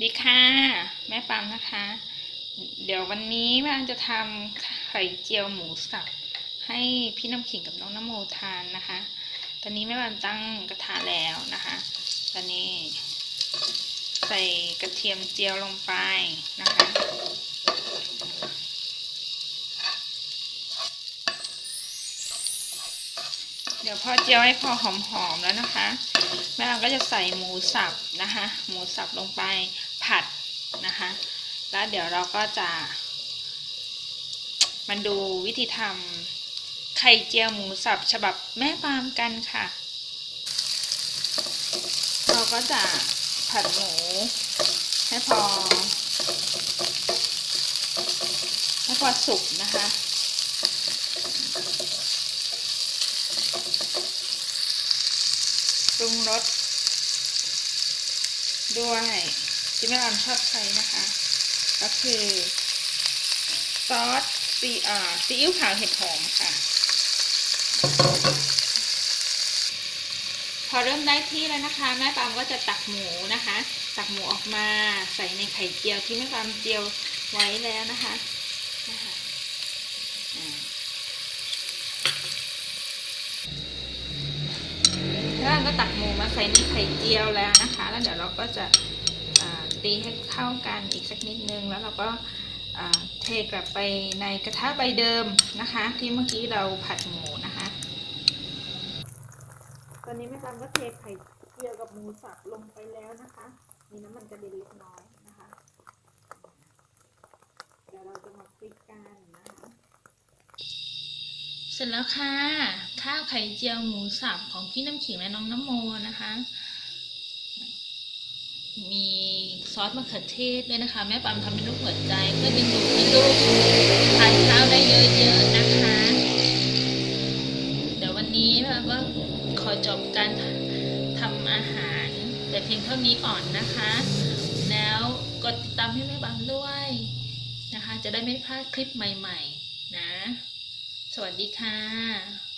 ดีค่ะ แม่ปามนะคะ เดี๋ยววันนี้แม่จะทำไข่เจียวหมูสับให้พี่น้ำขิงกับน้องน้ำโมทานนะคะ ตอนนี้แม่ปามตั้งกระทะแล้วนะคะ ตอนนี้ ใส่กระเทียมเจียวลงไปนะคะ เดี๋ยวพอเจียวให้พอหอมๆแล้วนะคะ แม่เราก็จะใส่หมูสับนะคะ หมูสับลงไปผัดนะคะ แล้วเดี๋ยวเราก็จะมาดูวิธีทำไข่เจียวหมูสับฉบับแม่ปามกันค่ะ เราก็จะผัดหมูให้พอ ให้พอสุกนะคะ รุงรสด้วยที่แม่ออนชอบใช้นะคะ ก็คือซอสซีอ่าซีอิ๊วขาวเห็ดหอมค่ะ พอเริ่มได้ที่แล้วนะคะ แม่ปามก็จะตักหมูนะคะ ตักหมูออกมาใส่ในไข่เจียวที่แม่ปามเจียวไว้แล้วนะคะนะคะอ่า แล้วเราก็ตักหมูมาใส่ในไข่เจียวแล้วนะคะ แล้วเดี๋ยวเราก็จะตีให้เข้ากันอีกสักนิดนึง แล้วเราก็เทกลับไปในกระทะใบเดิมนะคะ ที่เมื่อกี้เราผัดหมูนะคะ ตอนนี้แม่ตามก็เทไข่เจียวกับหมูสับลงไปแล้วนะคะ มีน้ำมันกระเด็นเล็กน้อยนะคะ เดี๋ยวเราจะมาพริกกันนะคะ เสร็จแล้วค่ะ ข้าวไข่เจียวหมูสับของพี่น้ำขิงและน้องน้ำโมนะคะ มีซอสมะเขือเทศด้วยนะคะ แม่ปามทำเป็นรูปหัวใจเพื่อดึงดูดให้ลูกทานข้าวได้เยอะๆนะคะ เดี๋ยววันนี้แม่ปามก็ขอจบการทำอาหาร แต่เพียงเท่านี้ก่อนนะคะ แล้วกดติดตามให้แม่ปามด้วยนะคะ จะได้ไม่พลาดคลิปใหม่ ๆ นะ สวัสดีค่ะ